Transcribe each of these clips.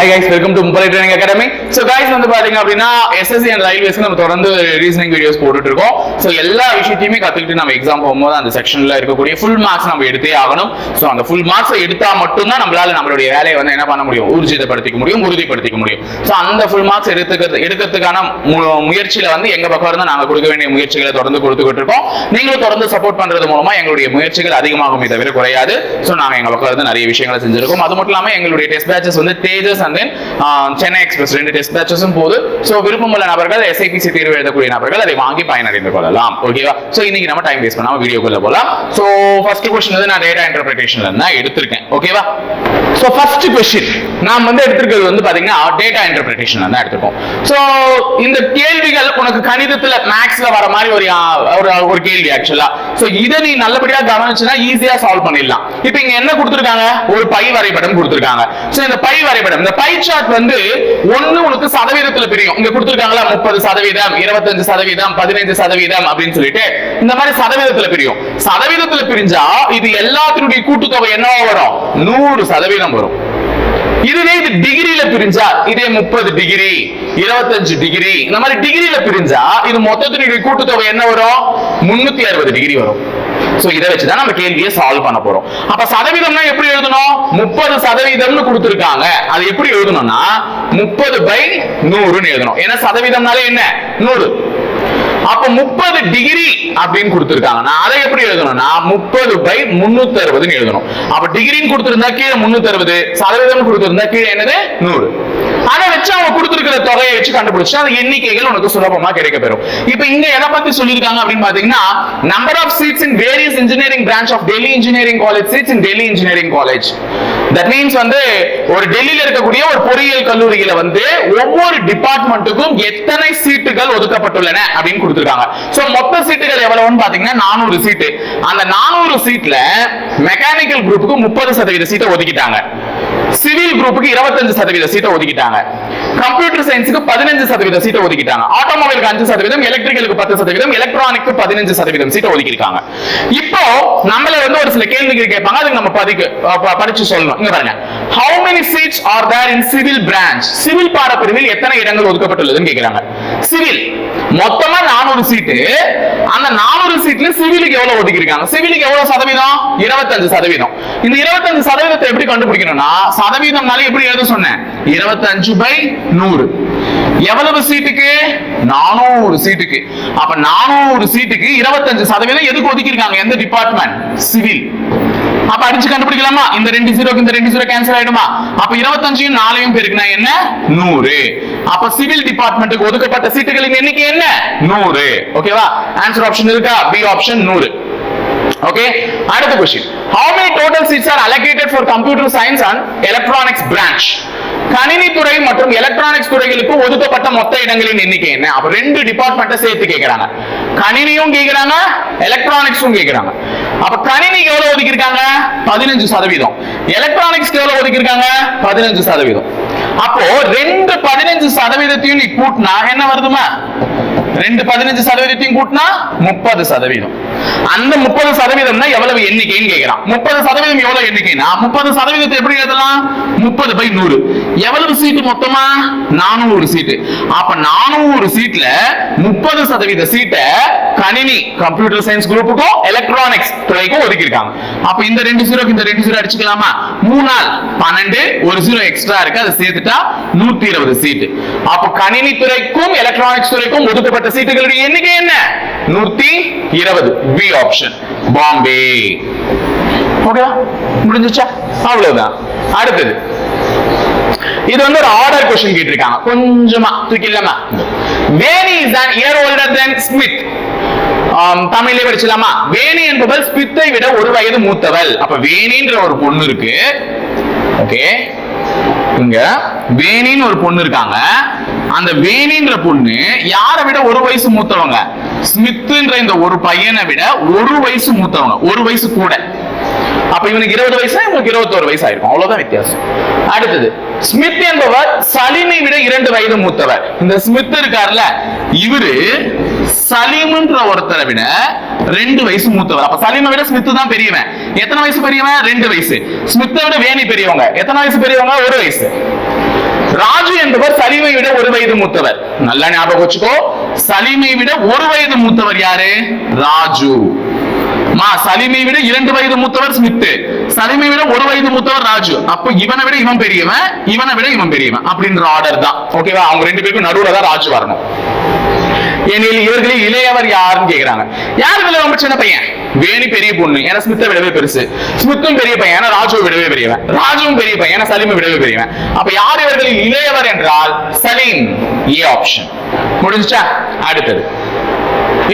Hi guys welcome to முப்பரை training academy so guys வந்து பாத்தீங்க அப்படின்னா எஸ்எஸ்சி அண்ட் ரயில்வேஸ் நம்ம தொடர்ந்து ரீசனிங் வீடியோஸ் போட்டுட்டு இருக்கோம். ஸோ எல்லா விஷயத்தையுமே கத்துக்கிட்டு நம்ம எக்ஸாம் போகும்போது அந்த செக்ஷன்ல இருக்கக்கூடிய ஃபுல் மார்க்ஸ் நம்ம எடுத்தே ஆகணும். ஸோ அந்த ஃபுல் மார்க்ஸ் எடுத்தா மட்டும்தான் நம்மளால நம்மளுடைய வேலையை வந்து என்ன பண்ண முடியும்? ஊர்ஜிதப்படுத்திக்க முடியும் உறுதிப்படுத்திக்க முடியும். ஸோ அந்த ஃபுல் மார்க்ஸ் எடுத்துக்கிறது எடுக்கிறதுக்கான மு- முயற்சியில வந்து எங்க பக்கம் இருந்து நாங்கள் கொடுக்க வேண்டிய முயற்சிகளை தொடர்ந்து கொடுத்துக்கிட்டு இருக்கோம். நீங்களும் தொடர்ந்து சப்போர்ட் பண்றது மூலமா எங்களுடைய முயற்சிகள் அதிகமாகுமே தவிர குறையாது. ஸோ நாங்கள் எங்க பக்கம் இருந்து நிறைய விஷயங்களை செஞ்சிருக்கோம். அது மட்டும் இல்லாமல் எங்களுடைய டெஸ்ட் பேச்சஸ் வந்து Tejas and then Chennai express ரெண்டு டெஸ்ட் பேச்சஸும் போது. ஸோ விருப்பமுள்ள நபர்கள் எஸ்ஐபிசி தேர்வு எழுதக்கூடிய நபர்கள் அதை வாங்கி பயனடைந்து கொள்ளலாம். ஓகேவா ஸோ இன்னைக்கு நம்ம டைம் வேஸ்ட் பண்ணாம வீடியோக்குள்ள போகலாம் ஸோ ஃபர்ஸ்ட் கொஸ்டின் வந்து நான் டேட்டா இன்டர்பிரேஷன்ல இருந்து எடுத்திருக்கேன். ஓகேவா ஸோ ஃபர்ஸ்ட் கொஸ்டின் நாம் வந்து எடுத்திருக்கிறது வந்து பாத்தீங்கன்னா டேட்டா இன்டர்பிரேஷன்ல தான் எடுத்திருக்கோம். ஸோ இந்த கேள்விகள் உனக்கு கணிதத்துல மேக்ஸ்ல வர மாதிரி ஒரு ஒரு ஒரு கேள்வி ஆக்சுவலா ஸோ இதை நீ நல்லபடியா கவனிச்சுன்னா ஈஸியா சால்வ் பண்ணிடலாம். இப்போ இங்க என்ன கொடுத்துருக்காங்க? ஒரு பை வரைபடம் கொடுத்துருக்காங்க. ஸோ இந்த பை வரைபடம் இந்த பை சார்ட் வந்து ஒண்ணு உனக்கு சதவீதத்துல பிரியும் இங்க கொடுத்துருக்காங்களா முப்பது சதவீதம் இருபத்தஞ்சு சதவீதம் பதினைஞ்சு சதவீதம் அப்படின்னு சொல்லிட்டு இந்த மாதிரி சதவீதத்துல பிரியும். சதவீதத்துல பிரிஞ்சா இது எல்லாத்தினுடைய கூட்டுத்தொகை என்னவா வரும்? நூறு சதவீதம் வரும். இதுவே இது டிகிரியில பிரிஞ்சா இதே முப்பது டிகிரி இருபத்தஞ்சு டிகிரி இந்த மாதிரி டிகிரியில பிரிஞ்சா இது மொத்தத்தினுடைய கூட்டுத்தொகை என்ன வரும்? முன்னூத்தி அறுபது டிகிரி வரும். ஸோ இதை வச்சுதான் நம்ம கேள்வியை சால்வ் பண்ண போறோம். அப்ப சதவீதம்னா எப்படி எழுதணும்? முப்பது சதவீதம்னு கொடுத்துருக்காங்க. அது எப்படி எழுதணும்னா முப்பது பை நூறுன்னு எழுதணும். ஏன்னா சதவீதம்னாலே என்ன? நூறு. அப்ப முப்பது டிகிரி அப்படின்னு கொடுத்திருக்காங்க. நான் அதை எப்படி எழுதணும்னா முப்பது பை முன்னூத்தி அறுபதுன்னு எழுதணும். அப்ப டிகிரின்னு கொடுத்திருந்தா கீழே முன்னூத்தி அறுபது சதவீதம் கொடுத்திருந்தா கீழே என்னது? நூறு. அதை வச்சு அவங்க கொடுத்துருக்கிற தொகையை வச்சு கண்டுபிடிச்சு அந்த எண்ணிக்கைகள் உனக்கு சுலபமா கிடைக்க பெறும். இப்ப இங்க எதை பத்தி சொல்லியிருக்காங்க அப்படின்னு பாத்தீங்கன்னா number of seats in various engineering branch of Delhi engineering college seats in Delhi engineering college that means வந்து ஒரு டெல்லியில இருக்கக்கூடிய ஒரு பொறியியல் கல்லூரியில வந்து ஒவ்வொரு டிபார்ட்மெண்ட்டுக்கும் எத்தனை சீட்டுகள் ஒதுக்கப்பட்டுள்ளன அப்படின்னு கொடுத்துருக்காங்க. சோ மொத்த சீட்டுகள் எவ்வளவுன்னு பாத்தீங்கன்னா நானூறு சீட்டு அந்த நானூறு சீட்ல மெக்கானிக்கல் குரூப்புக்கு முப்பது சதவீத சீட்டை ஒதுக்கிட்டாங்க. சிவில் குரூப்புக்கு இருபத்தஞ்சு சதவீத சீட்டை ஒதுக்கிட்டாங்க. கம்ப்யூட்டர் சயின்ஸுக்கு பதினஞ்சு சதவீத சீட்டை ஒதுக்கிட்டாங்க. ஆட்டோமொபைலுக்கு அஞ்சு சதவீதம் எலக்ட்ரிக்கலுக்கு பத்து சதவீதம் எலக்ட்ரானிக்கு பதினஞ்சு சதவீதம் சீட்டை ஒதுக்கியிருக்காங்க. இப்போ நம்மள வந்து ஒரு சில கேள்விகள் கேட்பாங்க. அதுக்கு நம்ம பதிக்கு படிச்சு சொல்லணும். இங்க பாருங்க. How many seats are there in civil branch civil பாடப்பிரிவில் எத்தனை இடங்கள் ஒதுக்கப்பட்டுள்ளதுன்னு கேக்குறாங்க. சிவில் மொத்தமா நானூறு சீட்டு அந்த நானூறு சீட்ல சிவிலுக்கு எவ்வளவு ஒதுக்கியிருக்காங்க? சிவிலுக்கு எவ்வளவு சதவீதம்? இருபத்தஞ்சு சதவீதம். இந்த இருபத்தஞ்சு சதவீதத்தை எப்படி கண்டுபிடிக்கணும்னா சதவீதம்னால எப்படி எழுத சொன்னேன்? இருபத்தஞ்சு பை நூறு. எவ்வளவு சீட்டுக்கு நானூறு சீட்டுக்கு அப்ப நானூறு சீட்டுக்கு இருபத்தஞ்சு சதவீதம் எதுக்கு ஒதுக்கியிருக்காங்க? எந்த டிபார்ட்மெண்ட் சிவில் அப்ப அடிச்சு கண்டுபிடிக்கலாமா? இந்த ரெண்டு ஜீரோக்கு இந்த ரெண்டு ஜீரோ கேன்சல் ஆயிடுமா? அப்ப இருபத்தஞ்சையும் நாலையும் பெருக்குனா என்ன? நூறு. அப்ப சிவில் டிபார்ட்மெண்ட்டுக்கு ஒதுக்கப்பட்ட சீட்டுகளின் எண்ணிக்கை என்ன? நூறு. ஓகேவா ஆன்சர் ஆப்ஷன் இருக்கா? பி ஆப்ஷன் நூறு. ஓகே அடுத்த question how many total seats are allocated for computer science and electronics branch கணினி துறை மற்றும் எலக்ட்ரானிக்ஸ் துறைகளுக்கு ஒதுக்கப்பட்ட மொத்த இடங்களின் எண்ணிக்கை என்ன? அப்ப ரெண்டு டிபார்ட்மெண்ட்டை சேர்த்து கேட்கிறாங்க கணினியும் கேட்கிறாங்க எலக்ட்ரானிக்ஸும் கேட்கிறாங்க அப்ப கணினிக்கு எவ்வளவு ஒதுக்கியிருக்காங்க? பதினஞ்சு சதவீதம். எலக்ட்ரானிக்ஸ்க்கு எவ்வளவு ஒதுக்கியிருக்காங்க? பதினஞ்சு சதவீதம். அப்போ ரெண்டு பதினஞ்சு சதவீதத்தையும் நீ கூட்டினா என்ன வருதுமா? ரெண்டு பதினஞ்சு சதவீதத்தையும் கூட்டினா முப்பது சதவீதம். அந்த முப்பது சதவீதம்னா எவ்வளவு எண்ணிக்கைன்னு கேட்கிறான் முப்பது சதவீதம் எவ்வளவு எண்ணிக்கைனா முப்பது சதவீதத்தை எப்படி எழுதலாம்? முப்பது பை நூறு. எவ்வளவு சீட்டு மொத்தமா? நானூறு சீட்டு அப்ப நானூறு சீட்ல முப்பது சதவீத சீட்டை கணினி கம்ப்யூட்டர் சயின்ஸ் குரூப்புக்கும் எலக்ட்ரானிக்ஸ் துறைக்கும் ஒதுக்கியிருக்காங்க. அப்ப இந்த ரெண்டு ஜீரோக்கு இந்த ரெண்டு ஜீரோ அடிச்சுக்கலாமா? மூணால் பன்னெண்டு ஒரு ஜீரோ எக்ஸ்ட்ரா இருக்கு அதை சேர்த்துட்டா நூத்தி இருபது சீட்டு அப்ப கணினி துறைக்கும் எலக்ட்ரானிக்ஸ் துறைக்கும் ஒதுக்கப்பட்ட சீட்டுகளுடைய எண்ணிக்கை என்ன? நூத்தி இருபது. பி ஆப்ஷன் பாம்பே ஓகேவா முடிஞ்சிச்சா அவ்வளவுதான். அடுத்தது. இது வந்து ஒரு ஆர்டர் கொஸ்டின் கேட்டிருக்காங்க. கொஞ்சமா. தூக்கிடலாமா Veni is an year older than Smith ஆம், தமிழ்லயே படிச்சலாமா வேணி என்பவள் ஸ்மித்தை விட ஒரு வயது மூத்தவள். அப்ப வேணின்ற ஒரு பொண்ணு இருக்கு. ஓகே இங்க வேணின்னு ஒரு பொண்ணு இருக்காங்க. அந்த வேணின்ற பொண்ணு யாரை விட ஒரு வயசு மூத்தவங்க? ஸ்மித்ன்ற இந்த ஒரு பையனை விட ஒரு வயசு மூத்தவங்க ஒரு வயசு கூட. அப்ப இவனுக்கு இருபது வயசா இவனுக்கு இருபத்தோரு வயசு ஆயிருக்கும் அவ்வளவுதான் வித்தியாசம். அடுத்தது ஸ்மித் என்பவர் சலீமை விட இரண்டு வயது மூத்தவர். இந்த ஸ்மித் இருக்காருல்ல இவரு சலீம்ன்ற ஒருத்தரை விட ரெண்டு வயசு மூத்தவர். அப்ப சலீமை விட ஸ்மித் தான் பெரியவன். எத்தனை வயசு பெரியவன்? ரெண்டு வயசு. ஸ்மித்தை விட வேணி பெரியவங்க. எத்தனை வயசு பெரியவங்க? ஒரு வயசு. ராஜு என்பவர் சலீமை விட ஒரு வயது மூத்தவர். நல்லா ஞாபகம் வச்சுக்கோ. சலீமை விட ஒரு வயது மூத்தவர் யாரு? ராஜு. மா சலீமை விட இரண்டு வயது மூத்தவர் ஸ்மித் சலீமை விட ஒரு வயது மூத்தவர் ராஜு. அப்ப இவனை விட இவன் பெரியவன் இவனை விட இவன் பெரியவன் அப்படின்ற ஆர்டர் தான். ஓகேவா அவங்க ரெண்டு பேருக்கும் நடுவுல தான் ராஜு வரணும். எனில் இவர்களில் இளையவர் யாருன்னு கேக்குறாங்க. யார் இதுல ரொம்ப சின்ன பையன்? வேணி பெரிய பொண்ணு. ஏன்னா ஸ்மித்தை விடவே பெருசு. ஸ்மித்தும் பெரிய பையன். ஏன்னா ராஜுவை விடவே பெரியவன். ராஜுவும் பெரிய பையன். ஏன்னா சலீமை விடவே பெரியவன். அப்ப யார் இவர்களில் இளையவர் என்றால் சலீம். A option முடிஞ்சுச்சா? அடுத்தது.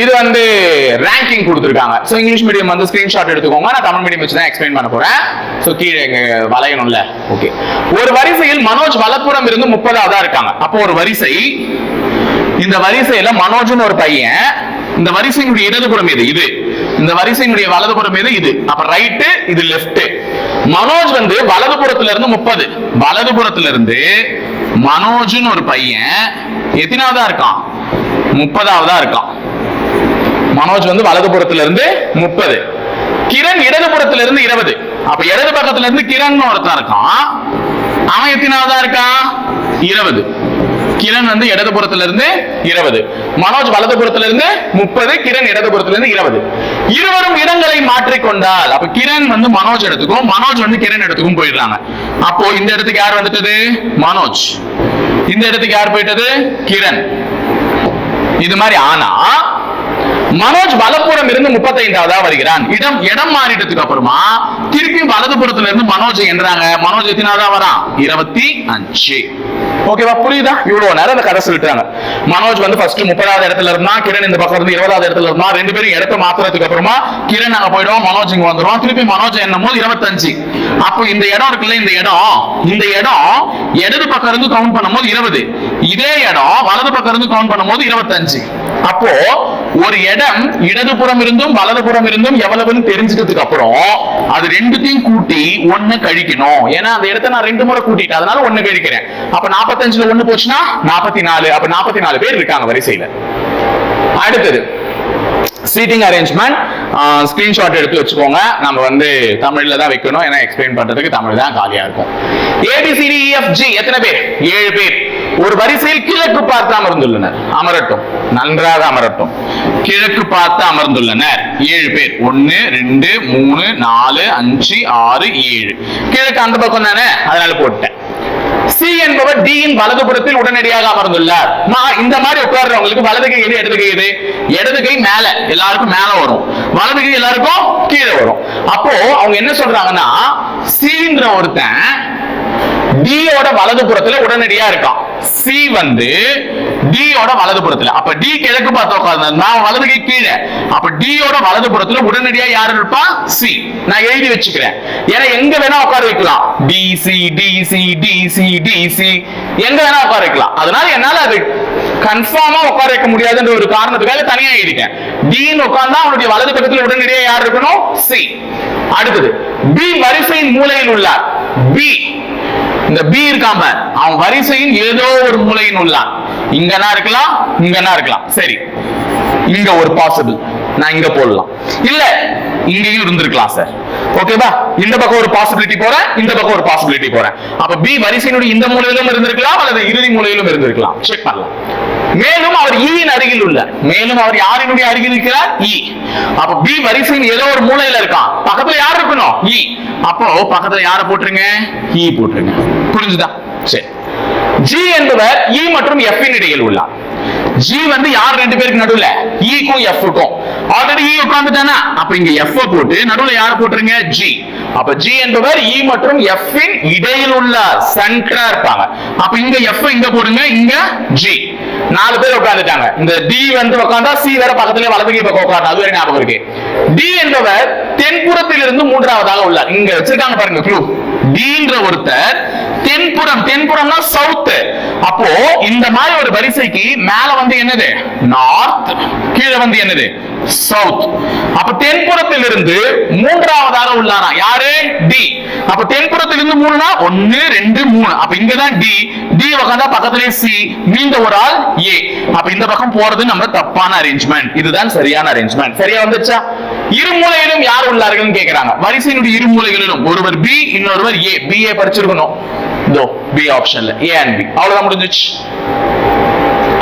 இது வந்து ரேங்கிங் கொடுத்துருக்காங்க. ஸோ இங்கிலீஷ் மீடியம் வந்து ஸ்கிரீன்ஷாட் எடுத்துக்கோங்க. நான் தமிழ் மீடியம் வச்சு தான் எக்ஸ்பிளைன் பண்ண போறேன். ஸோ கீழே இங்கே வளையணும்ல. ஓகே ஒரு வரிசையில் மனோஜ் வலப்புறம் இருந்து முப்பதாவதா இருக்காங்க. அப்போ ஒரு வரிசை. இந்த வரிசையில மனோஜ்னு ஒரு பையன் இந்த வரிசையினுடைய இடதுபுறம் எது? இது. இந்த வரிசையினுடைய வலதுபுறம் எது? இது. அப்ப ரைட்டு இது லெஃப்ட் மனோஜ் வந்து வலதுபுறத்துல இருந்து முப்பது. வலதுபுறத்துல இருந்து மனோஜ்னு ஒரு பையன் எத்தனாவதா இருக்கான்? முப்பதாவதா இருக்கான். மனோஜ் வந்து வலதுபுறத்துல இருந்து முப்பது. கிரண் இடதுபுறத்துல இருந்து இருபது. அப்ப இடது பக்கத்துல இருந்து கிரண் ஒருத்தன் இருக்கான். அவன் எத்தனாவதா இருக்கான்? இருபது. கிரண் வந்து இடதுபுறத்துல இருந்து இருபது. மனோஜ் வலதுபுறத்துல இருந்து முப்பது கிரண் இடதுபுறத்துல இருந்து இருபது. இருவரும் இடங்களை மாற்றிக்கொண்டால் அப்ப கிரண் வந்து மனோஜ் எடுத்துக்கும் மனோஜ் வந்து கிரண் எடுத்துக்கும் போயிடுறாங்க. அப்போ இந்த இடத்துக்கு யார் வந்துட்டது? மனோஜ். இந்த இடத்துக்கு யார் போயிட்டது? கிரண். இது மாதிரி ஆனா மனோஜ் வலப்புறம் இருந்து முப்பத்தைந்தாவதா வருகிறான். இடம் இடம் மாறிட்டதுக்கு அப்புறமா திருப்பி வலதுபுறத்துல இருந்து மனோஜ் என்றாங்க. மனோஜ் எத்தினாவதா வரான்? இருபத்தி அஞ்சு. ஓகேவா புரியுதா? இவ்வளவு நேரம் அந்த கதை சொல்லிட்டாங்க. மனோஜ் வந்து ஃபர்ஸ்ட் முப்பதாவது இடத்துல இருந்தா கிரண் இந்த பக்கம் இருந்து இருபதாவது இடத்துல இருந்தா ரெண்டு பேரும் இடத்த மாத்துறதுக்கு அப்புறமா கிரண் நாங்க போயிடுவோம் மனோஜ் இங்க வந்துருவோம் திருப்பி மனோஜ் என்னும் போது இருபத்தஞ்சு. அப்போ இந்த இடம் இருக்குல்ல இந்த இடம்? இந்த இடம் இடது பக்கம் இருந்து கவுண்ட் பண்ணும்போது இருபது. இதே இடம் வலது பக்கம் இருந்து கவுண்ட் பண்ணும்போது இருபத்தஞ்சு. அப்போ ஒரு இடம் இடதுபுறம் இருந்தும் வலதுபுறம் இருந்தும் எவ்வளவுன்னு தெரிஞ்சுக்கிறதுக்கு அப்புறம் அது ரெண்டுத்தையும் கூட்டி ஒன்னு கழிக்கணும். ஏன்னா அந்த இடத்த நான் ரெண்டு முறை கூட்டிட்டேன். அதனால ஒண்ணு கழிக்கிறேன். அப்ப நாற்பத்தஞ்சுல ஒண்ணு போச்சுன்னா நாற்பத்தி நாலு அப்ப நாற்பத்தி நாலு பேர் இருக்காங்க வரிசையில. அடுத்தது சீட்டிங் அரேஞ்ச்மெண்ட் ஸ்கிரீன்ஷாட் எடுத்து வச்சுக்கோங்க. நம்ம வந்து தமிழ்ல தான் வைக்கணும். ஏன்னா எக்ஸ்பிளைன் பண்றதுக்கு தமிழ் தான் காலியா இருக்கும். ஏபிசிடிஎஃப்ஜி e, எத்தனை பேர்? ஏழு பேர். ஒரு வரிசையில் கிழக்கு பார்த்து அமர்ந்துள்ளனர் அமரட்டும். நன்றாக அமரட்டும். கிழக்கு பார்த்து அமர்ந்துள்ளனர். ஏழு பேர். ஒன்னு ரெண்டு மூணு நாலு அஞ்சு ஆறு ஏழு. கிழக்கு அந்த பக்கம் தானே? அதனால போட்டேன். சி என்பவர் D இன் வலதுபுறத்தில் உடனடியாக அமர்ந்துள்ளார். நான் இந்த மாதிரி உட்கார்றவங்களுக்கு வலது கை எது இடது கை எது? இடது கை மேல. எல்லாருக்கும் மேல வரும். வலது கை எல்லாருக்கும் கீழே வரும். அப்போ அவங்க என்ன சொல்றாங்கன்னா சின்ற ஒருத்தன் டியோட வலதுபுறத்துல உடனடியா இருக்கான். சி வந்து டியோட யோட வலதுபுறத்துல அப்ப டி கிழக்கு பார்த்து உட்கார்ந்து நான் வலது கை கீழே. அப்ப டியோட யோட வலதுபுறத்துல உடனடியா யார் இருப்பா? சி நான் எழுதி வச்சுக்கிறேன். ஏன்னா எங்க வேணா உட்கார வைக்கலாம். டிசி டிசி டிசி டிசி எங்க வேணா உட்கார வைக்கலாம். அதனால என்னால அது கன்ஃபார்மா உட்கார வைக்க முடியாதுன்ற ஒரு காரணத்துக்காக தனியா எழுதிட்டேன். டின்னு உட்கார்ந்தா அவனுடைய வலது பக்கத்துல உடனடியா யார் இருக்கணும்? சி அடுத்தது பி வரிசையின் மூலையில் உள்ளார். பி இந்த பி இருக்காம அவன் வரிசையின் ஏதோ ஒரு மூலையின் உள்ளான் இங்கனா இருக்கலாம் இங்கனா இருக்கலாம். சரி. இங்க ஒரு பாசிபிள் நான் இங்க போடலாம். இல்ல இங்கேயும் இருந்திருக்கலாம் சார் ஓகேவா இந்த பக்கம் ஒரு பாசிபிலிட்டி போறேன் இந்த பக்கம் ஒரு பாசிபிலிட்டி போறேன். அப்ப பி வரிசையினுடைய இந்த மூலையிலும் இருந்திருக்கலாம் அல்லது இறுதி மூலையிலும் இருந்திருக்கலாம். செக் பண்ணலாம். மேலும் அவர் e ஈயின் அருகில் உள்ள. மேலும் அவர் யாரினுடைய அருகில் இருக்கிறார்? இ அப்ப பி வரிசையின் ஏதோ ஒரு மூலையில இருக்கான். பக்கத்துல யார் இருக்கணும்? இ அப்போ பக்கத்துல யார போட்டுருங்க? இ போட்டுருங்க. புரிஞ்சுதா? சரி. ஜி என்பவர் இ மற்றும் எஃப் இன் இடையில் உள்ளார். ஜி வந்து யார் ரெண்டு பேருக்கு நடுவுல? ஈக்கும் எஃப்க்கும் ஆல்ரெடி இ உட்கார்ந்துட்டானா? அப்ப இங்க எஃப் போட்டு நடுவுல யார் போட்டுருங்க? ஜி அப்ப ஜி என்பவர் இ மற்றும் எஃப் இடையில் உள்ள சென்டரா இருப்பாங்க. அப்ப இங்க எஃப் இங்க போடுங்க. இங்க ஜி நாலு பேர் உட்கார்ந்துட்டாங்க. இந்த டி வந்து உட்கார்ந்தா சி வேற பக்கத்துல வலது கை பக்கம் உட்கார்ந்து அது வேற ஞாபகம் இருக்கு. டி என்பவர் தென்புறத்தில் இருந்து மூன்றாவதாக உள்ளார். இங்க வச்சிருக்காங்க பாருங்க க்ளூ டீன்ற ஒருத்தர் தென்புறம் தென்புறம்னா சவுத் அப்போ இந்த மாதிரி ஒரு வரிசைக்கு மேல வந்து என்னது? நார்த் கீழே வந்து என்னது? சவுத் அப்ப தென்புறத்தில் இருந்து மூன்றாவதாக உள்ளாரா? யாரு? டி அப்ப தென்புறத்தில் இருந்து மூணுனா? ஒன்னு ரெண்டு மூணு. அப்ப இங்கதான் டி டி உட்காந்தா பக்கத்திலே சி மீந்த ஒரு ஆள் ஏ அப்ப இந்த பக்கம் போறது நம்ம தப்பான அரேஞ்ச்மெண்ட் இதுதான் சரியான அரேஞ்ச்மெண்ட் சரியா வந்துச்சா இரு மூலையிலும் யார் உள்ளார்கள் கேக்குறாங்க. வரிசையினுடைய இருமூலைகளிலும் ஒருவர் பி இன்னொருவர் ஏ பி ஏ படிச்சிருக்கணும். இதோ பி ஆப்ஷன்ல ஏ அண்ட் பி அவ்வளவுதான் முடிஞ்சிச்சு.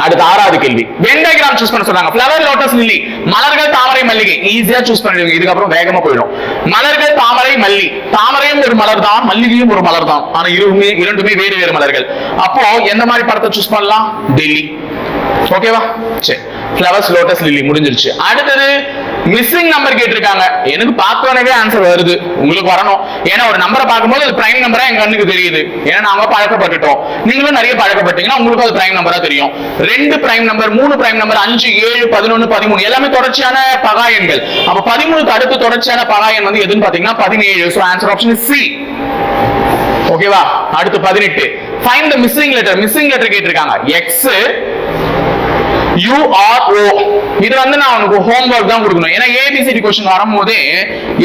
அடுத்த ஆறாவது கேள்வி. வென் டயக்ராம் சூஸ் பண்ண சொன்னாங்க. ஃப்ளவர் லோட்டஸ் லில்லி மலர்கள் தாமரை மல்லிகை. ஈஸியா சூஸ் பண்ணிடுவீங்க. இதுக்கப்புறம் வேகமா போயிடும். மலர்கள் தாமரை மல்லி. தாமரையும் ஒரு மலர் தான் மல்லிகையும் ஒரு மலர் தான். ஆனா இருவுமே இரண்டுமே வேறு வேறு மலர்கள். அப்போ எந்த மாதிரி படத்தை சூஸ் பண்ணலாம்? டெல்லி. ஓகேவா சரி. ஃப்ளவர்ஸ் லோட்டஸ் லில்லி முடிஞ்சிருச்சு. அடுத்தது மிஸ்ஸிங் நம்பர் கேட்டிருக்காங்க. எனக்கு பார்த்தோன்னே ஆன்சர் வருது. உங்களுக்கு வரணும். ஏன்னா ஒரு நம்பரை பார்க்கும்போது அது பிரைம் நம்பரா எங்க கண்ணுக்கு தெரியுது. ஏன்னா நாங்க பழக்கப்பட்டுட்டோம். நீங்களும் நிறைய பழக்கப்பட்டீங்கன்னா உங்களுக்கு அது பிரைம் நம்பரா தெரியும். ரெண்டு பிரைம் நம்பர் மூணு பிரைம் நம்பர் அஞ்சு ஏழு பதினொன்னு பதிமூணு எல்லாமே தொடர்ச்சியான பகாயன்கள் அப்ப பதிமூணுக்கு அடுத்து தொடர்ச்சியான பகாயன் வந்து எதுன்னு பாத்தீங்கன்னா பதினேழு. ஸோ ஆன்சர் ஆப்ஷன் சி ஓகேவா அடுத்து பதினெட்டு. Find the missing letter missing letter கேட்டிருக்காங்க. எக்ஸ் யூஆர்ஓ இது வந்து நான் உனக்கு ஹோம்ஒர்க் தான் கொடுக்கணும். ஏன்னா ஏபிசிடி கொஸ்டின் வரும்போதே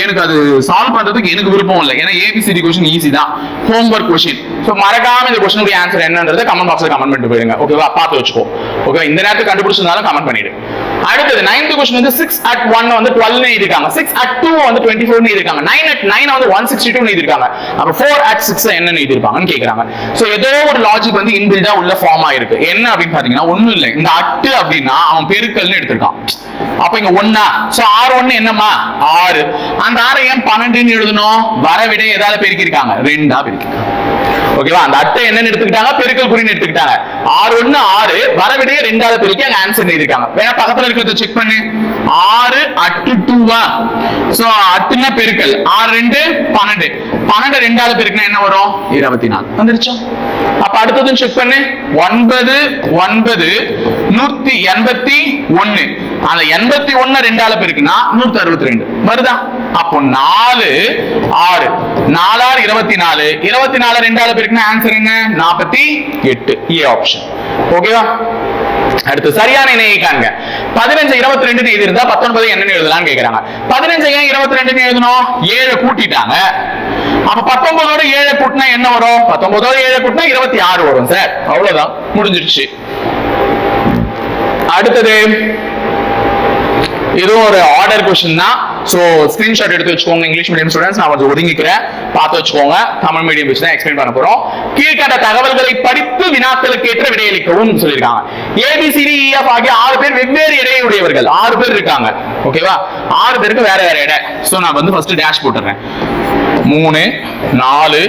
எனக்கு அது சால்வ் பண்றதுக்கு எனக்கு விருப்பம் இல்லை. ஏன்னா ஏபிசிடி கொஸ்டின் ஈஸி தான். ஹோம்ஒர்க் கொஸ்டின் ஸோ மறக்காம இந்த கொஸ்டினுடைய ஆன்சர் என்னன்றதை கமெண்ட் பாக்ஸ்ல கமெண்ட் பண்ணிட்டு போயிருங்க ஓகேவா பார்த்து வச்சுக்கோ. ஓகே இந்த நேரத்துக்கு கண்டுபிடிச்சிருந்தாலும் கமெண்ட் பண்ணிடு. அடுத்தது நைன்த் கொஸ்டின் வந்து சிக்ஸ் அட் ஒன் வந்து டுவெல் இருக்காங்க சிக்ஸ் அட் டூ வந்து டுவெண்ட்டி ஃபோர் இருக்காங்க நைன் அட் நைன் வந்து ஒன் சிக்ஸ்டி டூ இருக்காங்க அப்ப ஃபோர் அட் சிக்ஸ் என்ன எழுதிருப்பாங்கன்னு கேக்குறாங்க. சோ ஏதோ ஒரு லாஜிக் வந்து இன்பில்டா உள்ள ஃபார்ம் ஆயிருக்கு என்ன அப்படின்னு பாத்தீங்கன்னா ஒண்ணும் இல்லை. இந்த அட்டு அப்படின்னா அவன் பெருக்கல்னு எடுத்திருக்கான். அப்ப இங்க ஒன்னா. சோ ஆறு ஒண்ணு என்னம்மா? ஆறு. அந்த ஆறு ஏன் பன்னெண்டுன்னு எழுதணும்? வர விட ஏதாவது பெருக்கிருக்காங்க ரெண்டா பெருக்கிருக்காங்க ஓகேவா? அந்த அட்டை என்னன்னு எடுத்துக்கிட்டாங்க பெருக்கல் குறின்னு எடுத்துக்கிட்டாங்க. ஆறு ஒண்ணு ஆறு. வரவிடைய ரெண்டாவது பெருக்கி அங்க ஆன்சர் எழுதிருக்காங்க வேணா பக்கத்துல இருக்கிறத செக் பண்ணு. ஆறு அட்டு டூவா சோ அட்டுனா பெருக்கல். ஆறு ரெண்டு பன்னெண்டு. பன்னெண்டு ரெண்டாவது பெருக்குனா என்ன வரும்? இருபத்தி நாலு. வந்துருச்சா? அப்ப அடுத்ததும் செக் பண்ணு. ஒன்பது ஒன்பது நூத்தி எண்பத்தி ஒண்ணு. அந்த எண்பத்தி ஒண்ணு ரெண்டால பெருக்குனா நூத்தி அறுபத்தி ரெண்டு. வருதா? அப்போ நாலு ஆறு. நாலாறு இருபத்தி நாலு இருபத்தி நாலு ரெண்டாவது பெருக்குனா ஆன்சர் என்ன? நாற்பத்தி எட்டு. ஏ ஆப்ஷன் ஓகேவா அடுத்து சரியான இணையை காண்க. பதினஞ்சு இருபத்தி ரெண்டு இது இருந்தா பத்தொன்பது என்னன்னு எழுதலாம் கேக்குறாங்க. பதினஞ்சு ஏன் இருபத்தி ரெண்டுன்னு எழுதணும்? ஏழு கூட்டிட்டாங்க. அப்ப பத்தொன்பதோட ஏழு கூட்டினா என்ன வரும்? பத்தொன்பதோட ஏழு கூட்டினா இருபத்தி ஆறு வரும் சார் அவ்வளவுதான். முடிஞ்சிருச்சு. அடுத்தது இதுவும் ஒரு ஆர்டர் கொஸ்டின் தான். ஸோ ஸ்கிரீன்ஷாட் எடுத்து வச்சுக்கோங்க இங்கிலீஷ் மீடியம் ஸ்டூடெண்ட்ஸ் நான் கொஞ்சம் ஒதுங்கிக்கிறேன். பார்த்து வச்சுக்கோங்க. தமிழ் மீடியம் வச்சு தான் எக்ஸ்பிளைன் பண்ண போறோம். கீழ்கண்ட தகவல்களை படித்து வினாக்களுக்கு ஏற்ற விடையளிக்கவும் சொல்லியிருக்காங்க. ஏபிசிடிஇஎஃப் e, ஆகிய ஆறு பேர் வெவ்வேறு இடையுடையவர்கள் ஆறு பேர் இருக்காங்க. ஓகேவா ஆறு பேருக்கு வேற வேற இடை ஸோ நான் வந்து ஃபர்ஸ்ட் டேஷ் போட்டுறேன். மூணு நாலு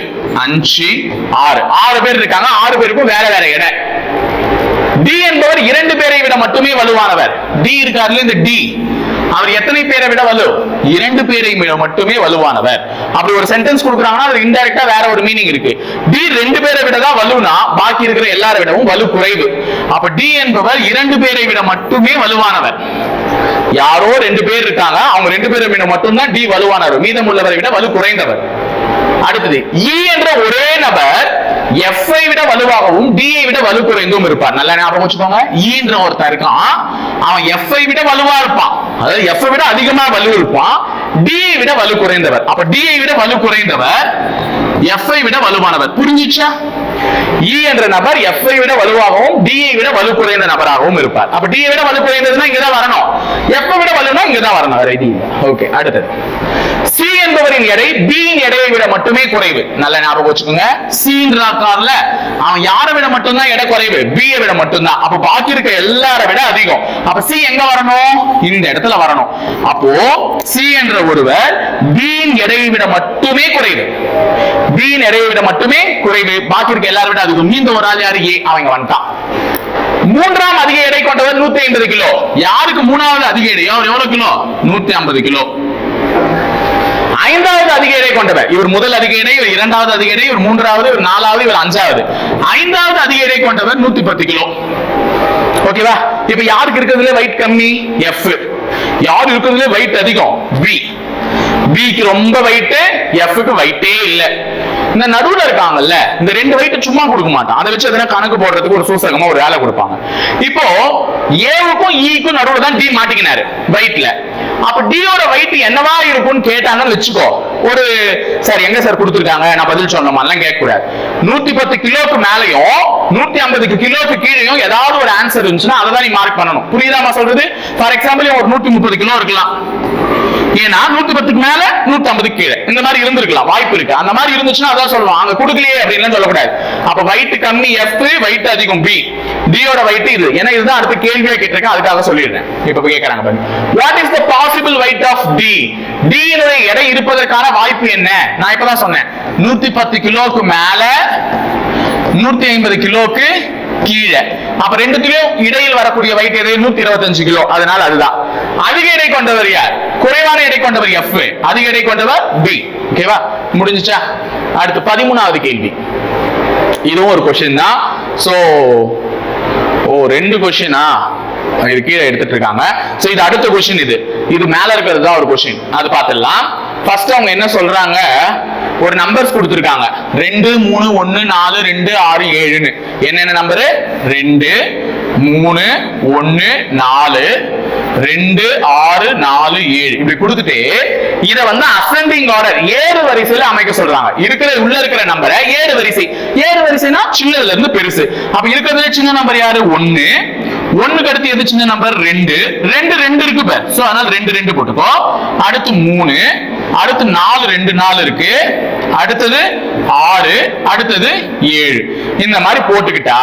அஞ்சு ஆறு. ஆறு பேர் இருக்காங்க. ஆறு பேருக்கும் வேற வேற இடம் டி என்பவர் இரண்டு பேரை விட மட்டுமே வலுவானவர். டி இருக்காருல இந்த டி அவர் எத்தனை பேரை விட வலு? இரண்டு பேரை மட்டுமே வலுவானவர். அப்படி ஒரு சென்டென்ஸ் கொடுக்குறாங்கன்னா அது இன்டெரக்டா வேற ஒரு மீனிங் இருக்கு. டி ரெண்டு பேரை விட தான் வலுனா பாக்கி இருக்கிற எல்லாரை விடவும் வலு குறைவு. அப்ப டி என்பவர் இரண்டு பேரை விட மட்டுமே வலுவானவர். யாரோ ரெண்டு பேர் இருக்காங்க அவங்க ரெண்டு பேரை விட மட்டும்தான் டி வலுவானவர். மீதம் உள்ளவரை விட வலு குறைந்தவர். அடுத்தது இ என்ற ஒரே நபர் எஃப் ஐ விட வலுவாகவும் டிஐ ஐ விட வலு குறைந்தும் இருப்பார் நல்லா ஞாபகம் வச்சுக்கோங்க ஈன்ற ஒருத்தர் ஒருத்தன் இருக்கான் அவன் எஃப் ஐ விட வலுவா இருப்பான் அதாவது எஃப் விட அதிகமா வலு இருப்பான் டி ஐ விட வலு குறைந்தவர் அப்ப டி ஐ விட வலு குறைந்தவர் எஃப் ஐ விட வலுவானவர் புரிஞ்சிச்சா இ என்ற நபர் எஃப் ஐ விட வலுவாகவும் டி ஐ விட வலு குறைந்த நபராகவும் இருப்பார் அப்ப டி ஐ விட வலு குறைந்ததுன்னா இங்கதான் வரணும் எஃப் விட வலுனா இங்கதான் வரணும் ரெடி ஓகே அடுத்தது சி எடை B எடையை விட மட்டுமே குறைவு. நல்ல ஞாபகம் வச்சுக்கோங்க. சீன்றாக்கார்ல அவன் யாரை விட மட்டும்தான் எடை குறைவு? B விட மட்டும்தான். அப்ப பாக்கி இருக்க எல்லாரை விட அதிகம். அப்ப சி எங்க வரணும்? இந்த இடத்துல வரணும். அப்போ சி என்ற ஒருவர் பீன் எடையை விட மட்டுமே குறைவு. B எடையை விட மட்டுமே குறைவு. பாக்கி இருக்க எல்லாரை விட அதிகம். மீண்டும் ஒரு ஆள் யாரு? ஏ. அவங்க வந்துட்டான். மூன்றாம் அதிக எடை கொண்டவர் நூத்தி ஐம்பது கிலோ. யாருக்கு மூணாவது அதிக எடை அவர் எவ்வளவு கிலோ? நூத்தி ஐம்பது கிலோ. ஐந்தாவது அதிகாரியை கொண்டவர். இவர் முதல் அதிகாரி இவர் இரண்டாவது அதிகாரி இவர் மூன்றாவது இவர் நாலாவது இவர் அஞ்சாவது. ஐந்தாவது அதிகாரியை கொண்டவர் நூத்தி பத்து கிலோ. ஓகேவா? இப்ப யாருக்கு இருக்கிறதுல வெயிட் கம்மி? எஃப் யார் இருக்கிறதுல வெயிட் அதிகம்? பி பிக்கு ரொம்ப வெயிட்டு எஃப்க்கு வெயிட்டே இல்லை. இந்த நடுவுல இருக்காங்கல்ல இந்த ரெண்டு weight சும்மா கொடுக்க மாட்டான். அதை வச்சு எதனா கணக்கு போடுறதுக்கு ஒரு சூசகமா ஒரு வேலை கொடுப்பாங்க. இப்போ ஏவுக்கும் ஈக்கும் e நடுவுல தான் டி மாட்டிக்கினாரு வெயிட்ல அப்ப டியோட வெயிட் என்னவா இருக்கும்னு கேட்டாங்கன்னு வச்சுக்கோ. ஒரு சார் எங்க சார் கொடுத்துருக்காங்க? நான் பதில் சொன்ன மாதிரிலாம் கேட்கக்கூடாது. நூத்தி பத்து கிலோக்கு மேலயும் நூத்தி ஐம்பதுக்கு கிலோக்கு கீழேயும் ஏதாவது ஒரு ஆன்சர் இருந்துச்சுன்னா அதை தான் நீ மார்க் பண்ணணும். புரியுதாமா சொல்றது? ஃபார் எக்ஸாம்பிள் ஒரு நூத்தி முப்பது கிலோ இருக்கலாம். ஏன்னா நூத்தி பத்துக்கு மேல நூத்தி ஐம்பது கீழே. இந்த மாதிரி இருந்திருக்கலாம். வாய்ப்பு இருக்கு. அந்த மாதிரி இருந்துச்சுன்னா அதான் சொல்லுவோம் அங்க கொடுக்கலையே அப்படின்னு சொல்லக்கூடாது. அப்ப weight கம்மி எஃப் weight அதிகம் பி டியோட weight இது. ஏன்னா இதுதான் அடுத்த கேள்வியா கேட்டிருக்கேன். அதுக்காக சொல்லிடுறேன் இப்ப கேட்கறாங்க பாருங்க. What is the possible weight of D D எடை இருப்பதற்கான வாய்ப்பு என்ன? நான் இப்பதான் சொன்னேன். நூத்தி பத்து கிலோக்கு மேல நூத்தி ஐம்பது கிலோக்கு கீழே. அப்ப ரெண்டுத்திலும் இடையில் வரக்கூடிய வயிற்று எடை நூத்தி இருபத்தஞ்சு கிலோ. அதனால அதுதான். அதிக எடை கொண்டவர் யார்? குறைவான எடை கொண்டவர் எஃப் அதிக எடை கொண்டவர் பி ஓகேவா முடிஞ்சுச்சா? அடுத்து பதிமூணாவது கேள்வி. இதுவும் ஒரு கொஸ்டின் தான். சோ ஓ ரெண்டு கொஸ்டினா இது கீழே எடுத்துட்டு இருக்காங்க. சோ இது அடுத்த கொஸ்டின் இது. இது மேல இருக்கிறது தான் ஒரு கொஸ்டின் அது பார்த்துடலாம். ஃபர்ஸ்ட் அவங்க என்ன சொல்றாங்க? ஒரு நம்பர்ஸ் கொடுத்துருக்காங்க. ரெண்டு மூணு ஒன்னு நாலு ரெண்டு ஆறு ஏழுன்னு. என்னென்ன நம்பரு ரெண்டு மூணு ஒன்னு நாலு. ரெண்டு ஆறு நாலு ஏழு. இப்படி கொடுத்துட்டு இதை வந்து அசெண்டிங் ஆர்டர் ஏறு வரிசையில அமைக்க சொல்றாங்க. இருக்கிற உள்ள இருக்கிற நம்பரை ஏறு வரிசை. ஏறு வரிசைனா சின்னதுல இருந்து பெருசு. அப்ப இருக்கிறதுல சின்ன நம்பர் யாரு? ஒன்னு ஒண்ணுக்கு அடுத்து எது சின்ன நம்பர் ரெண்டு. ரெண்டு ரெண்டு இருக்கு பேர். சோ அதனால ரெண்டு ரெண்டு போட்டுக்கோ. அடுத்து மூணு. அடுத்து நாலு ரெண்டு நாலு இருக்கு. அடுத்தது ஆறு. அடுத்தது ஏழு. இந்த மாதிரி போட்டுக்கிட்டா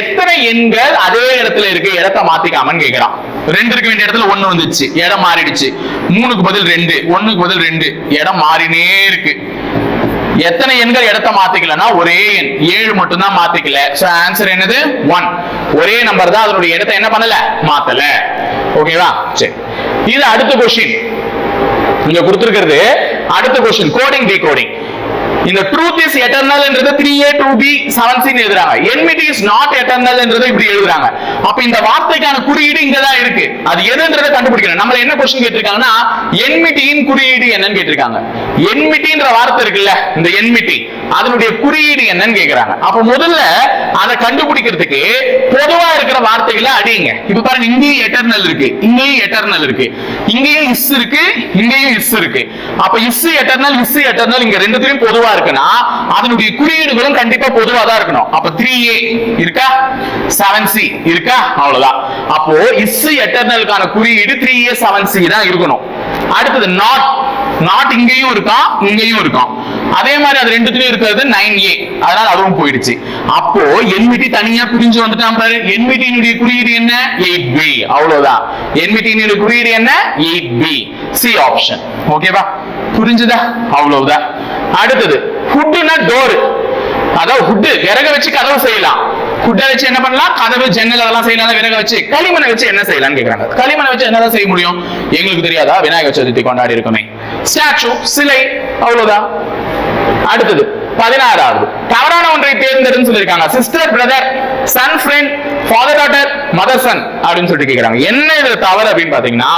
எத்தனை எண்கள் அதே இடத்துல இருக்கு? இடத்த மாத்திக்காமன்னு கேக்குறான். ரெண்டு இருக்க வேண்டிய இடத்துல ஒண்ணு வந்துச்சு. இடம் மாறிடுச்சு. மூணுக்கு பதில் ரெண்டு. ஒண்ணுக்கு பதில் ரெண்டு. இடம் மாறினே இருக்கு. எத்தனை எண்கள் இடத்த மாத்திக்கலன்னா ஒரே எண். ஏழு மட்டும் தான் மாத்திக்கல. சோ ஆன்சர் என்னது? ஒன் ஒரே நம்பர் தான் அதனுடைய இடத்த என்ன பண்ணல? மாத்தல. ஓகேவா சரி. இது அடுத்த கொஸ்டின் இங்க கொடுத்துருக்கிறது அடுத்த கொஸ்டின் கோடிங் டிகோடிங் இந்த ட்ரூத் இஸ் எட்டர்னல் என்றது three A two B seven C எழுதுறாங்க. என்மிட்டி இஸ் நாட் எட்டர்னல் என்றது இப்படி எழுதுறாங்க. அப்ப இந்த வார்த்தைக்கான குறியீடு இங்க தான் இருக்கு. அது எதுன்றதை கண்டுபிடிக்கணும். நம்மள என்ன கொஸ்டின் கேட்டிருக்காங்கன்னா என்மிட்டியின் குறியீடு என்னன்னு கேட்டிருக்காங்க. என்மிட்டின்ற வார்த்தை இருக்குல்ல இந்த என்மிட்டி அதனுடைய குறியீடு என்னன்னு கேக்குறாங்க. அப்ப முதல்ல அதை கண்டுபிடிக்கிறதுக்கு பொதுவா இருக்கிற வார்த்தைகளை அடியுங்க. இப்ப பாருங்க இங்கேயும் எட்டர்னல் இருக்கு இங்கேயும் எட்டர்னல் இருக்கு இங்கேயும் இஸ் இருக்கு இங்கேயும் இஸ் இருக்கு. அப்ப இஸ் எட்டர்னல் இஸ் எட்டர்னல் இங்க ரெண்டுத்திலயும் பொதுவா இருக்குன்னா அதனுடைய குறியீடுகளும் கண்டிப்பா பொதுவா தான் இருக்கணும். அப்ப த்ரீ ஏ இருக்கா? செவன் சி இருக்கா? அவ்வளவுதான். அப்போ இஸ் எட்டர்னலுக்கான குறியீடு த்ரீ ஏ செவன் சி தான் இருக்கணும். அடுத்தது நாட் நாட் இங்கேயும் இருக்கான் இங்கேயும் இருக்கான் அதே மாதிரி அது ரெண்டுத்துலயும் இருக்கிறது நைன் ஏ அதனால அதுவும் போயிடுச்சு. அப்போ என்விடி தனியா பிரிஞ்சு வந்துட்டான் பாரு. என்விடியினுடைய குறியீடு என்ன? எயிட் பி அவ்வளவுதான். என்விடியினுடைய குறியீடு என்ன? எயிட் பி சி ஆப்ஷன் ஓகேவா புரிஞ்சுதா? அவ்வளவுதான். அடுத்தது ஹுட்னா டோர் அதாவது ஹுட்டு விறக வச்சு கதவு செய்யலாம். ஹுட்டை வச்சு என்ன பண்ணலாம்? கதவு ஜன்னல் அதெல்லாம் செய்யலாம். விறக வச்சு களிமண்ணை வச்சு என்ன செய்யலாம்னு கேக்குறாங்க. களிமண்ணை வச்சு என்னதான் செய்ய முடியும்? எங்களுக்கு தெரியாதா? விநாயகர் சதுர்த்தி கொண்டாடி இருக்கோமே. ஸ்டாச்சு சிலை அவ்வளவுதான். அடுத்தது பதினாறாவது. தவறான ஒன்றை தேர்ந்தெடுன்னு சொல்லியிருக்காங்க. Sister brother son friend father daughter mother son அப்படின்னு சொல்லிட்டு கேக்குறாங்க. என்ன இதுல தவறு அப்படின்னு பாத்தீங்கன்னா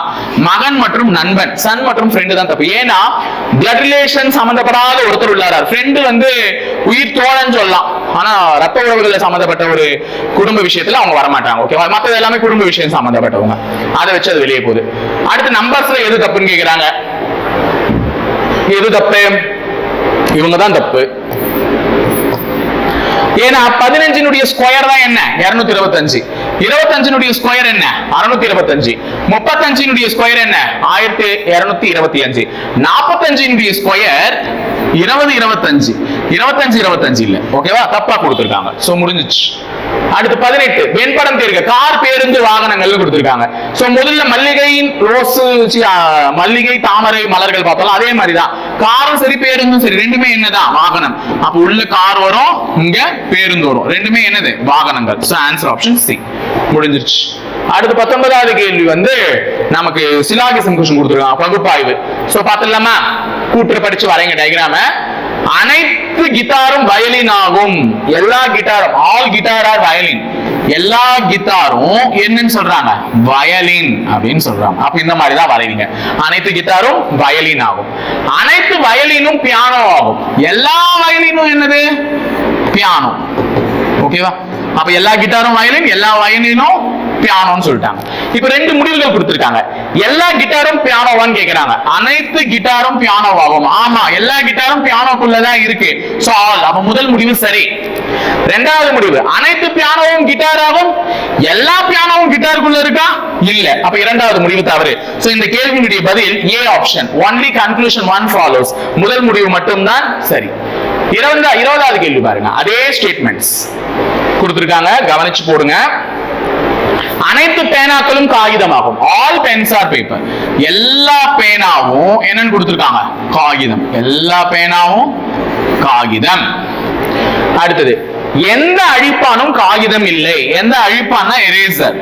மகன் மற்றும் நண்பன் சன் மற்றும் ஃப்ரெண்டு தான் தப்பு. ஏன்னா பிளட் ரிலேஷன் சம்பந்தப்படாத ஒருத்தர் உள்ளாரார். ஃப்ரெண்டு வந்து உயிர் தோழன்னு சொல்லலாம். ஆனா ரத்த உறவுகள் சம்பந்தப்பட்ட ஒரு குடும்ப விஷயத்துல அவங்க வரமாட்டாங்க ஓகேவா மத்தது எல்லாமே குடும்ப விஷயம் சம்பந்தப்பட்டவங்க. அதை வச்சு அது வெளியே போகுது. அடுத்து நம்பர்ஸ்ல எது தப்புன்னு கேக்குறாங்க? எது தப்பு. இவங்க தான் தப்பு. ஏன்னா பதினஞ்சினுடைய ஸ்கொயர் தான் என்ன? இருநூத்தி இருபத்தஞ்சு. இருபத்தஞ்சினுடைய ஸ்கொயர் என்ன? அறுநூத்தி இருபத்தஞ்சு. முப்பத்தஞ்சினுடைய ஸ்கொயர் என்ன? ஆயிரத்தி இருநூத்தி இருபத்தி அஞ்சு. நாற்பத்தஞ்சினுடைய ஸ்கொயர் இருபது இருபத்தஞ்சு. இருபத்தஞ்சு இருபத்தஞ்சு இல்ல. ஓகேவா தப்பா கொடுத்துருக்காங்க. சோ முடிஞ்சிச்சு. அடுத்து பதினெட்டு வெண்படம் தேர்க. கார் பேருந்து வாகனங்கள்னு கொடுத்திருக்காங்க. சோ முதல்ல மல்லிகையின் ரோஸ் மல்லிகை தாமரை மலர்கள் பார்த்தோம் அதே மாதிரிதான். காரும் சரி பேருந்தும் சரி ரெண்டுமே என்னதான்? வாகனம். அப்ப உள்ள கார் வரும் இங்க பேருந்து வரும். ரெண்டுமே என்னது? வாகனங்கள். சோ ஆன்சர் ஆப்ஷன் சி முடிஞ்சிருச்சு. அடுத்து பத்தொன்பதாவது கேள்வி வந்து நமக்கு சிலாகிசம் கொஸ்டின் கொடுத்துருக்காங்க. பகுப்பாய்வு. சோ பாத்துலாமா கூட்டு படிச்சு வரைங்க டயக்ராம அனைத்து கிட்டாரும் வயலின் ஆகும். எல்லா கிட்டாரும் ஆல் கிட்டார் ஆர் வயலின். எல்லா கிட்டாரும் என்னன்னு சொல்றாங்க? வயலின் அப்படின்னு சொல்றாங்க. அப்ப இந்த மாதிரி தான் வரைவீங்க. அனைத்து கிட்டாரும் வயலின் ஆகும். அனைத்து வயலினும் பியானோ ஆகும். எல்லா வயலினும் என்னது? பியானோ ஓகேவா அப்ப எல்லா கிட்டாரும் வயலின் எல்லா வயலினும் பியானோன்னு சொல்லிட்டாங்க. இப்ப ரெண்டு முடிவுகள் கொடுத்திருக்காங்க. எல்லா கிட்டாரும் பியானோவான்னு கேக்குறாங்க. அனைத்து கிட்டாரும் பியானோவாகும் ஆமா எல்லா கிட்டாரும் பியானோக்குள்ளதான் இருக்கு. சோ ஆல் அப்ப முதல் முடிவு சரி. ரெண்டாவது முடிவு அனைத்து பியானோவும் கிட்டார் ஆகும் எல்லா பியானோவும் கிட்டாருக்குள்ள இருக்கா? இல்ல. அப்ப இரண்டாவது முடிவு தவறு. சோ இந்த கேள்வியினுடைய பதில் A option only conclusion one follows முதல் முடிவு மட்டும்தான் சரி. இருபதா இருபதாவது கேள்வி பாருங்க. அதே ஸ்டேட்மெண்ட்ஸ் கொடுத்திருக்காங்க. கவனிச்சு போடுங்க. அனைத்து பேனாக்களும் காகிதமாகும். ஆல் பென்ஸ் ஆர் பேப்பர் எல்லா பேனாவும் என்னன்னு கொடுத்துருக்காங்க? காகிதம். எல்லா பேனாவும் காகிதம். அடுத்தது எந்த அழிப்பானும் காகிதம் இல்லை. எந்த அழிப்பான்னா எரேசர்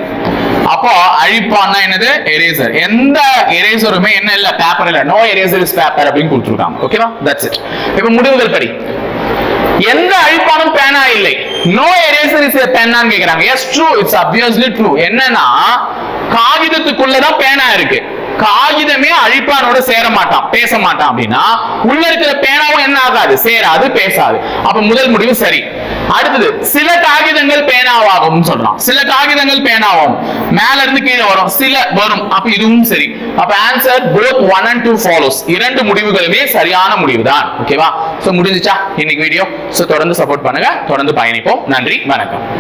அப்போ அழிப்பான்னா என்னது? எரேசர் எந்த எரேசருமே என்ன இல்ல. பேப்பர் இல்ல. நோ எரேசர் இஸ் பேப்பர் அப்படின்னு கொடுத்துருக்காங்க. ஓகேவா தட்ஸ் இட் இப்ப முடிவுகள் படி. எந்த அழிப்பானும் பேனா இல்லை. நோ எரேசர் இஸ் பேனான்னு கேக்குறாங்க. Yes true it's obviously true என்னன்னா காகிதத்துக்குள்ளதான் பேனா இருக்கு. காகிதமே அழிப்பானோட சேர மாட்டான் பேச மாட்டான் அப்படின்னா உள்ள இருக்கிற பேனாவும் என்ன ஆகாது? சேராது பேசாது. அப்ப முதல் முடிவு சரி. அடுத்தது சில காகிதங்கள் பேனாவாகும் சொல்றான். சில காகிதங்கள் பேனாவாகும். மேல இருந்து கீழே வரும். சில வரும். அப்ப இதுவும் சரி. அப்ப answer both one and two follows இரண்டு முடிவுகளுமே சரியான முடிவு தான் ஓகேவா சோ முடிஞ்சுச்சா? இன்னைக்கு வீடியோ சோ தொடர்ந்து சப்போர்ட் பண்ணுங்க. தொடர்ந்து பயணிப்போம். நன்றி. வணக்கம்.